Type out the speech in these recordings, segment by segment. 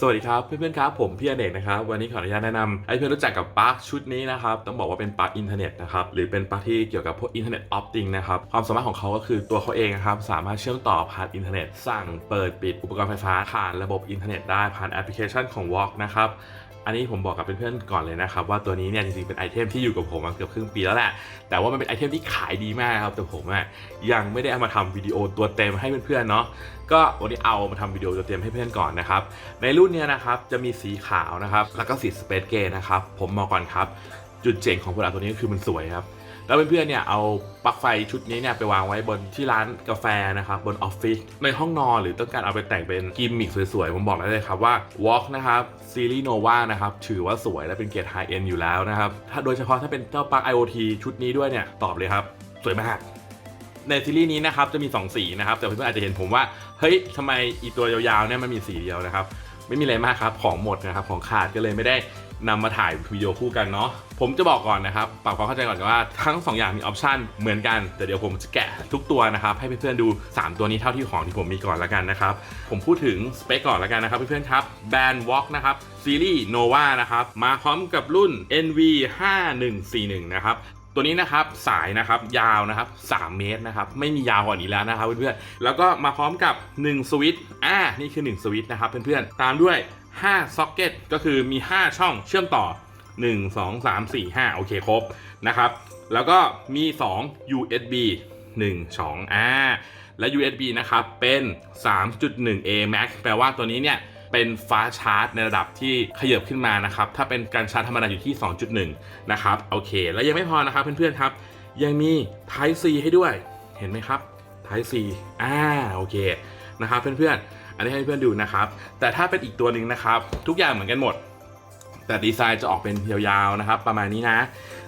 สวัสดีครับเพื่อนๆครับผมพี่อเนกนะครับวันนี้ขออนุญาตแนะนำให้เพื่อนรู้จักกับปลั๊กชุดนี้นะครับต้องบอกว่าเป็นปลั๊กอินเทอร์เน็ตนะครับหรือเป็นปลั๊กที่เกี่ยวกับพวกอินเทอร์เน็ตออฟติงนะครับความสามารถของเขาก็คือตัวเขาเองนะครับสามารถเชื่อมต่อผ่านอินเทอร์เน็ตสั่งเปิดปิดอุปกรณ์ไฟฟ้าผ่านระบบอินเทอร์เน็ตได้ผ่านแอปพลิเคชันของ Walk นะครับ อันนี้ผมบอกกับเพื่อนๆก่อนเลยนะครับว่าตัวนี้เนี่ยจริงๆเป็นไอเทมที่อยู่กับผมมาเกือบครึ่งปีแล้วแหละแต่ว่ามันเป็นไอเทมที่ขายดีมากครับแต่ผมอะยังไม่ได้เอามาทำวิดีโอตัวเต็มให้เพื่อนๆเนาะก็วันนี้เอามาทำวิดีโอตัวเต็มให้เพื่อนก่อนนะครับในรุ่นเนี้ยนะครับจะมีสีขาวนะครับแล้วก็สีสเปซเกย์นะครับผมมองก่อนครับจุดเจ๋งของโปรดักต์ตัวนี้ก็คือมันสวยครับ แล้วเพื่อนๆเนี่ยเอาปลั๊กไฟชุดนี้เนี่ยไปวางไว้บนที่ร้านกาแฟนะครับบนออฟฟิศในห้องนอนหรือต้องการเอาไปแต่งเป็นกิมมิคสวยๆ ผมบอกได้เลยครับว่า Walk นะครับซีรีส์โนวานะครับถือว่าสวยและเป็นเกียรดไฮเอ็นอยู่แล้วนะครับถ้าโดยเฉพาะถ้าเป็นเจ้าปลั๊ก IoT ชุดนี้ด้วยเนี่ยตอบเลยครับ สวยมากในซีรีส์นี้นะครับจะมี 2 สีนะครับแต่เพื่อนๆอาจจะเห็นผมว่าเฮ้ยทำไมอีตัวยาวๆเนี่ยมันมีสีเดียวนะครับไม่มีอะไรมากครับของหมดนะครับของขาดก็เลยไม่ได้ นำมาถ่ายวิดีโอคู่กันเนาะผมจะบอกก่อนนะครับปรับความเข้าใจก่อนว่าทั้ง 2 อย่างมีออปชันเหมือนกัน แต่เดี๋ยวผมจะแกะทุกตัวนะครับ ให้เพื่อนๆดู 3 ตัวนี้เท่าที่ของที่ผมมีก่อนแล้วกันนะครับ ผมพูดถึงสเปคก่อนแล้วกันนะครับเพื่อนๆครับแบรนด์ Walk นะครับซีรีส์ Nova นะครับมาพร้อมกับรุ่น NV 5141นะครับตัวนี้นะครับสายนะครับยาวนะครับ 3 เมตรนะครับไม่มียาวกว่านี้แล้วนะครับเพื่อนๆแล้วก็มาพร้อมกับ 1 สวิตช์อ่านี่คือ 1 สวิตช์นะครับเพื่อนๆตามด้วย 5ซ็อกเก็ตก็คือมี 5 ช่องเชื่อมต่อ 1 2 3 4 5 โอเคครบนะครับ แล้วก็มี 2 USB 1 2อ่าและ USB นะครับ เป็น 3.1 A Max แปลว่าตัวนี้เนี่ยเป็นฟ้าชาร์จในระดับที่ขยับขึ้นมานะครับ ถ้าเป็นการชาร์จธรรมดาอยู่ที่ 2.1 นะครับ โอเค แล้วยังไม่พอนะครับเพื่อนๆครับ ยังมี Type C ให้ด้วย เห็นไหมครับ Type C อ่า โอเค นะครับเพื่อนๆ อันนี้ให้เพื่อนดูนะครับ แต่ถ้าเป็นอีกตัวหนึ่งนะครับ ทุกอย่างเหมือนกันหมด แต่ดีไซน์จะออกเป็นยาวๆนะครับ ประมาณนี้นะ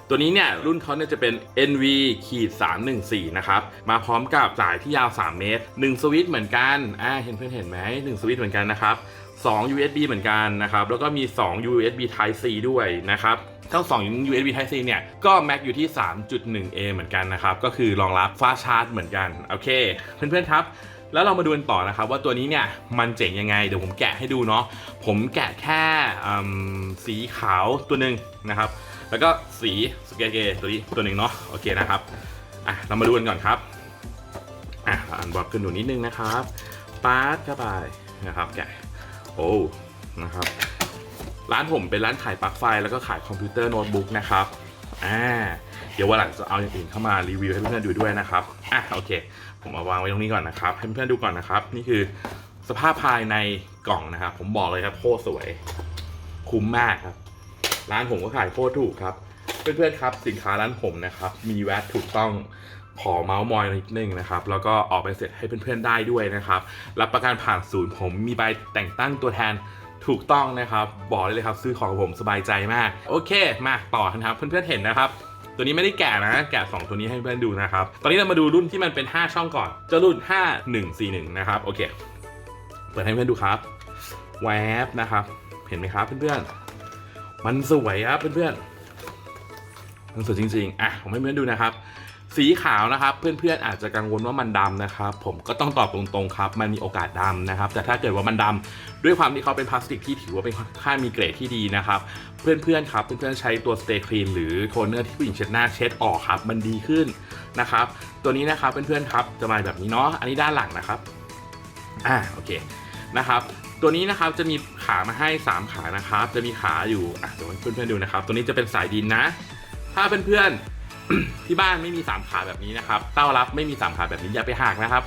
ตัวนี้เนี่ยรุ่นเขาเนี่ยจะเป็น NV ขีด314 นะครับ มาพร้อมกับสายที่ยาว 3 เมตร 1 สวิตช์เหมือนกัน อ่าเห็นเพื่อนเห็นไหม1สวิตช์เหมือนกันนะครับ2 USB เหมือนกันนะครับ แล้วก็มี 2 USB Type C ด้วยนะครับทั้ง2 USB Type C เนี่ยก็ Mac อยู่ที่ 3.1A เหมือนกันนะครับ ก็คือรองรับฟ้าชาร์จเหมือนกัน โอเค เพื่อนๆครับ แล้วเรามาดูกันต่อนะครับว่าตัวนี้เนี่ยมันเจ๋งยังไงเดี๋ยวผมแกะให้ดูเนาะผมแกะแค่สีขาวตัวหนึ่งนะครับ แล้วก็สีสเกเกตัวนี้ตัวหนึ่งเนาะโอเคนะครับอะเรามาดูกันก่อนครับอะอ่านบอกขึ้นดูนิดนึงนะครับปาร์ตเข้าไปนะครับแกะโอ้นะครับร้านผมเป็นร้านขายปลั๊กไฟแล้วก็ขายคอมพิวเตอร์โน้ตบุ๊กนะครับอ่า ดี๋ยววันหลังจะเอาอย่างอื่นเข้ามารีวิวให้เพื่อนๆดูด้วยนะครับอะโอเค ผมเอาวางไว้ตรงนี้ก่อนนะครับ ให้เพื่อนๆดูก่อนนะครับ นี่คือสภาพภายในกล่องนะครับ ผมบอกเลยครับโคตรสวย คุ้มมากครับ ร้านผมก็ขายโคตรถูกครับ เพื่อนๆครับ สินค้าร้านผมนะครับ มีแวตถูกต้องขอเมาส์มอยนิดนึงนะครับ แล้วก็ออกไปเสร็จให้เพื่อนๆได้ด้วยนะครับ รับประกันผ่านศูนย์ผมมีใบแต่งตั้งตัวแทนถูกต้องนะครับ บอกได้เลยครับ ซื้อของผมสบายใจมาก โอเค มาต่อกันครับ เพื่อนๆเห็นนะครับ ตัวนี้ไม่ได้แกะนะ แกะ 2 ตัวนี้ให้เพื่อนดูนะครับ ตอนนี้เรามาดูรุ่นที่มันเป็น 5 ช่องก่อนจะรุ่น 5141 นะครับ โอเค เปิดให้เพื่อนดูครับ แวบนะครับ เห็นไหมครับเพื่อนๆ มันสวยครับเพื่อนๆ มันสวยจริงๆ อะ ผมให้เพื่อนดูนะครับ สีขาวนะครับ เพื่อนๆอาจจะกังวลว่ามันดำนะครับ ผมก็ต้องตอบตรงๆครับมันมีโอกาสดำนะครับ แต่ถ้าเกิดว่ามันดำด้วยความที่เขาเป็นพลาสติกที่ถือว่าเป็นค่ามีเกรดที่ดีนะครับ เพื่อนๆครับเพื่อนๆใช้ตัว Stay Clean หรือโทนเนอร์ที่ผู้หญิงเช็ดหน้าเช็ดออกครับมันดีขึ้นนะครับ ตัวนี้นะครับเพื่อนๆครับจะมาแบบนี้เนาะอันนี้ด้านหลังนะครับอ่าโอเคนะครับตัวนี้นะครับจะมีขามาให้ 3 ขานะครับ จะมีขาอยู่อะเดี๋ยวเพื่อนๆดูนะครับ ตัวนี้จะเป็นสายดินนะ ถ้าเพื่อนๆ ที่บ้านไม่มี 3 ขาแบบนี้นะครับเต้ารับไม่มี 3 ขาแบบนี้อย่าไปหักนะครับ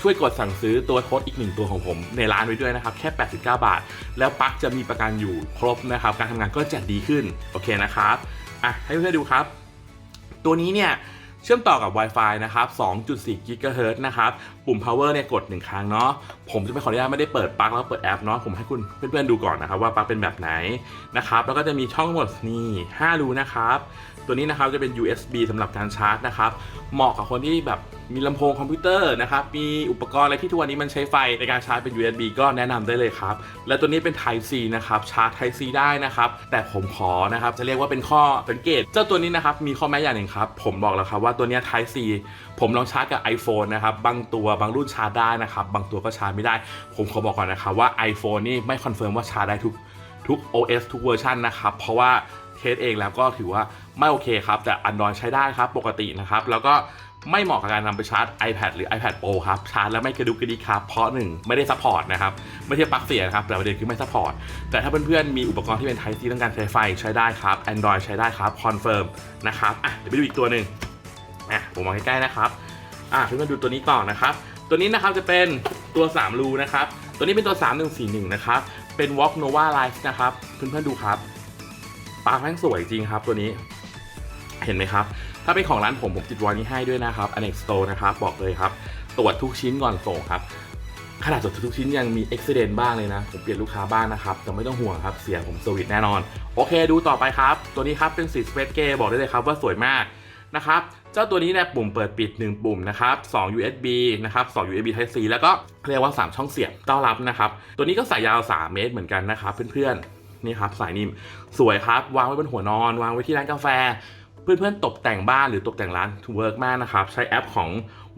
ช่วยกดสั่งซื้อตัวทดอีกหนึ่งตัวของผมในร้านไว้ด้วยนะครับแค่ 89 บาท แล้วปลั๊กจะมีประกันอยู่ครบนะครับ การทำงานก็จะดีขึ้นโอเคนะครับอะให้เพื่อนๆดูครับ ตัวนี้เนี่ยเชื่อมต่อกับ Wi-Fi นะครับ 2.4 GHz นะครับ ปุ่ม power เนี่ยกด 1 ครั้งเนาะ ผมจะไม่ขออนุญาตไม่ได้เปิดปลั๊กแล้วเปิดแอปเนาะ ผมให้คุณเพื่อนๆดูก่อนนะครับว่าปลั๊กเป็นแบบไหนนะครับ แล้วก็จะมีช่องทั้งหมดนี่ 5 รูนะครับ ตัวนี้นะครับจะเป็น USB สำหรับการชาร์จนะครับเหมาะกับคนที่แบบมีลำโพงคอมพิวเตอร์นะครับมีอุปกรณ์อะไรที่ทุกวันนี้มันใช้ไฟในการชาร์จเป็น USB ก็แนะนำได้เลยครับและตัวนี้เป็น Type C นะครับชาร์จ Type C ได้นะครับแต่ผมขอนะครับจะเรียกว่าเป็นข้อสังเกต เจ้าตัวนี้นะครับมีข้อแม้อย่างหนึ่งครับผมบอกแล้วครับว่าตัวนี้ Type C ผมลองชาร์จกับ iPhone นะครับบางตัวบางรุ่นชาร์จได้นะครับบางตัวก็ชาร์จไม่ได้ ผมขอบอกก่อนนะครับว่า iPhone นี่ไม่คอนเฟิร์มว่าชาร์จได้ทุกทุก OS ทุกเวอร์ชันนะครับเพราะว่าเทสเองแล้วก็ถือว่า ไม่โอเคครับ แต่ Android ใช้ได้ครับปกตินะครับ แล้วก็ไม่เหมาะกับการนำไปชาร์จ iPad หรือ iPad Pro ครับ ชาร์จแล้วไม่กระดุกกระดิกครับ เพราะหนึ่งไม่ได้ซัพพอร์ตนะครับ ไม่ใช่ปลั๊กเสียนะครับ แต่ประเด็นคือไม่ซัพพอร์ต แต่ถ้าเพื่อนๆ มีอุปกรณ์ที่เป็น Type C ต้องการใช้ไฟใช้ได้ครับ Android ใช้ได้ครับคอนเฟิร์มนะครับอะเดี๋ยวไปดูอีกตัวหนึ่งอะผมมองใกล้ๆนะครับอะเพื่อนๆดูตัวนี้ต่อนะครับ ตัวนี้นะครับจะเป็นตัว3รูนะครับ ตัวนี้เป็นตัว 3141 นะครับ เป็น Walk Nova Life นะครับ เพื่อนๆดูครับปลั๊กแม่งสวยจริงครับตัวนี้ เห็นไหมครับ ถ้าเป็นของร้านผมผมติดวอนี้ให้ด้วยนะครับ Annex Store นะครับบอกเลยครับ ตรวจทุกชิ้นก่อนส่งครับขนาดตรวจทุกชิ้นยังมีอุบิเหตุบ้างเลยนะ ผมเปลี่ยนลูกค้าบ้างนะครับ แต่ไม่ต้องห่วงครับ เสียผมเซอร์วิสแน่นอน โอเคดูต่อไปครับ ตัวนี้ครับเป็นสี Space Gray บอกได้เลยครับว่าสวยมากนะครับ เจ้าตัวนี้เนี่ยปุ่มเปิดปิด 1 ปุ่มนะครับ 2 USB นะครับ 2 USB Type C แล้วก็เรียกว่า 3 ช่องเสียบต้อนรับนะครับ ตัวนี้ก็สายยาว 3 เมตรเหมือนกันนะครับเพื่อนๆ นี่ครับสายนิ่ม สวยครับ วางไว้บนหัวนอน วางไว้ที่ร้านกาแฟ เพื่อนๆตกแต่งบ้านหรือตกแต่งร้านเวิร์กมากนะครับ ใช้แอปของ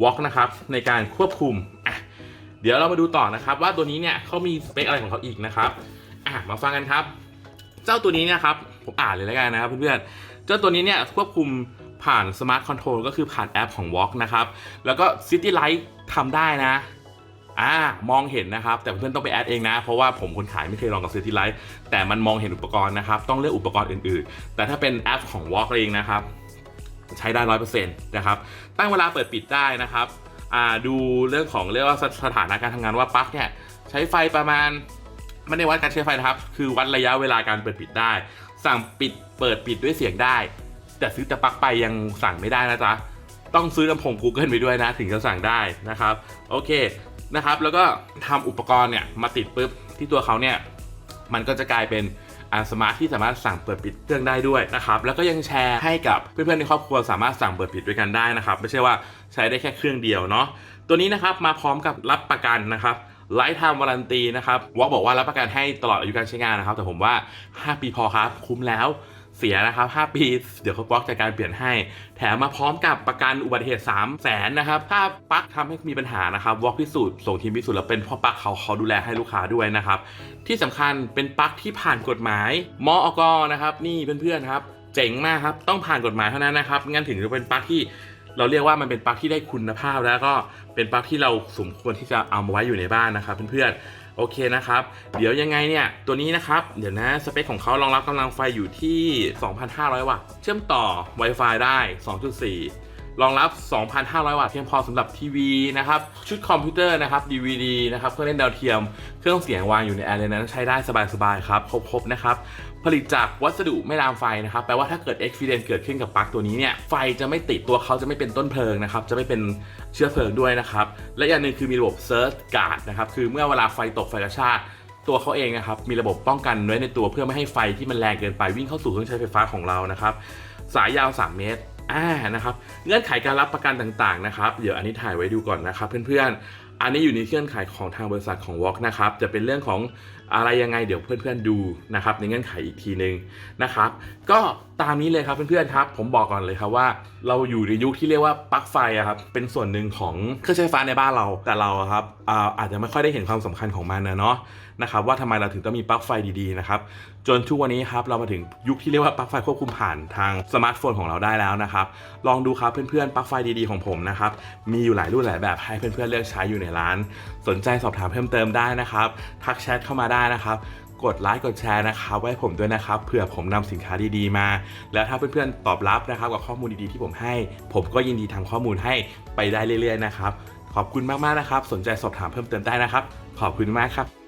Walk นะครับในการควบคุมอะเดี๋ยวเรามาดูต่อนะครับว่าตัวนี้เนี่ยเขามีสเปคอะไรของเขาอีกนะครับอะมาฟังกันครับ เจ้าตัวนี้เนะครับผมอ่านเลยแล้วกันนะครับเพื่อนๆเจ้าตัวนี้เนี่ยควบคุมผ่านสมาร์ทคอนโทรลก็คือผ่านแอปของ Walk นะครับแล้วก็ City Light ทำได้นะ อ่ามองเห็นนะครับ แต่เพื่อนต้องไปแอดเองนะ เพราะว่าผมคนขายไม่เคยลองกับ City Light แต่มันมองเห็นอุปกรณ์นะครับ ต้องเลือกอุปกรณ์อื่นๆ แต่ถ้าเป็นแอปของ Walk เองนะครับ ใช้ได้ร้อยเปอร์เซ็นต์นะครับ ตั้งเวลาเปิดปิดได้นะครับอ่าดูเรื่องของเรียกว่าสถานะการทำงานว่าปลั๊กเนี่ยใช้ไฟประมาณไม่ได้วัดการใช้ไฟนะครับ คือวัดระยะเวลาการเปิดปิดได้ สั่งปิดเปิดปิดด้วยเสียงได้ แต่ซื้อแต่ปลั๊กไปยังสั่งไม่ได้นะจ๊ะต้องซื้อลำโพง Google ไปด้วยนะ ถึงจะสั่งได้นะครับ โอเค นะครับ แล้วก็ทำอุปกรณ์เนี่ยมาติดปุ๊บที่ตัวเขาเนี่ยมันก็จะกลายเป็นอ่าสมาร์ทที่สามารถสั่งเปิดปิดเครื่องได้ด้วยนะครับ แล้วก็ยังแชร์ให้กับเพื่อนๆในครอบครัวสามารถสั่งเปิดปิดด้วยกันได้นะครับ ไม่ใช่ว่าใช้ได้แค่เครื่องเดียวเนาะตัวนี้นะครับมาพร้อมกับรับประกันนะครับไลฟ์ไทม์วารันตีนะครับวอกบอกว่ารับประกันให้ตลอดอายุการใช้งานนะครับ แต่ผมว่า 5 ปีพอครับ คุ้มแล้ว เสียนะครับ 5 ปี เดี๋ยวเขาบล็อกจากการเปลี่ยนให้ แถมมาพร้อมกับประกันอุบัติเหตุ 3 0 0แสนนะครับ ถ้าปั๊กทำให้มีปัญหานะครับวอล์กพิสูจน์ส่งทีมพิสูจน์แล้วเป็นพ่อปั๊กเขาเขาดูแลให้ลูกค้าด้วยนะครับ ที่สำคัญเป็นปั๊กที่ผ่านกฎหมาย มอกนะครับ นี่เพื่อนๆครับ เจ๋งมากครับ ต้องผ่านกฎหมายเท่านั้นนะครับ งั้นถึงจะเป็นปั๊กที่เราเรียกว่ามันเป็นปลั๊กที่ได้คุณภาพแล้วก็เป็นปลั๊กที่เราสมควรที่จะเอามาไว้อยู่ในบ้านนะครับเพื่อนๆ โอเคนะครับ เดี๋ยวยังไงเนี่ยตัวนี้นะครับ เดี๋ยวนะสเปคของเขารองรับกำลังไฟอยู่ที่ 2,500 วัตต์ เชื่อมต่อ Wi-Fi ได้ 2.4 รองรับ 2,500 วัตต์เพียงพอสำหรับทีวีนะครับ ชุดคอมพิวเตอร์นะครับ DVD นะครับ เครื่องเล่นดาวเทียม เครื่องเสียงวางอยู่ในแอร์เลยนั้นใช้ได้สบายๆครับ ครบๆนะครับ ผลิตจากวัสดุไม่ลามไฟนะครับ แปลว่าถ้าเกิด a c c i d e n t เกิดขึ้นกับปลั๊กตัวนี้เนี่ย ไฟจะไม่ติดตัวเขาจะไม่เป็นต้นเพลิงนะครับ จะไม่เป็นเชื้อเพลิงด้วยนะครับ และอย่างหนึ่งคือมีระบบ Surge Guard นะครับ คือเมื่อเวลาไฟตกไฟกระชากตัวเขาเองนะครับ มีระบบป้องกันไว้ในตัวเพื่อไม่ให้ไฟที่มันแรงเกินไปวิ่งเข้าสู่เครื่องใช้ไฟฟ้าของเรานะครับ สายยาว 3 เมตร อ่านะครับเงื่อนไขการรับประกันต่างๆนะครับเดี๋ยวอันนี้ถ่ายไว้ดูก่อนนะครับเพื่อนๆอันนี้อยู่ในเงื่อนไขของทางบริษัทของ Walk นะครับจะเป็นเรื่องของ อะไรยังไงเดี๋ยวเพื่อนๆดูนะครับในเงื่อนไขอีกทีนึงนะครับ ก็ตามนี้เลยครับเพื่อนๆครับ ผมบอกก่อนเลยครับว่า เราอยู่ในยุคที่เรียกว่าปลั๊กไฟครับเป็นส่วนหนึ่งของเครื่องใช้ไฟฟ้าในบ้านเราแต่เราครับอาอาจจะไม่ค่อยได้เห็นความสำคัญของมันนะเนาะนะครับว่าทำไมเราถึงต้องมีปลั๊กไฟดีๆนะครับจนทุกวันนี้ครับเรามาถึงยุคที่เรียกว่าปลั๊กไฟควบคุมผ่านทางสมาร์ทโฟนของเราได้แล้วนะครับลองดูครับเพื่อนๆปลั๊กไฟดีๆของผมนะครับมีอยู่หลายรุ่นหลายแบบให้เพื่อนๆเลือกใช้อยู่ในร้าน สนใจสอบถามเพิ่มเติมได้นะครับทักแชทเข้ามาได้นะครับ กดไลค์กดแชร์นะครับไว้ผมด้วยนะครับเผื่อผมนำสินค้าดีๆมา แล้วถ้าเพื่อนๆตอบรับนะครับกับข้อมูลดีๆที่ผมให้ ผมก็ยินดีทำข้อมูลให้ไปได้เรื่อยๆนะครับ ขอบคุณมากๆนะครับ สนใจสอบถามเพิ่มเติมได้นะครับ ขอบคุณมากครับ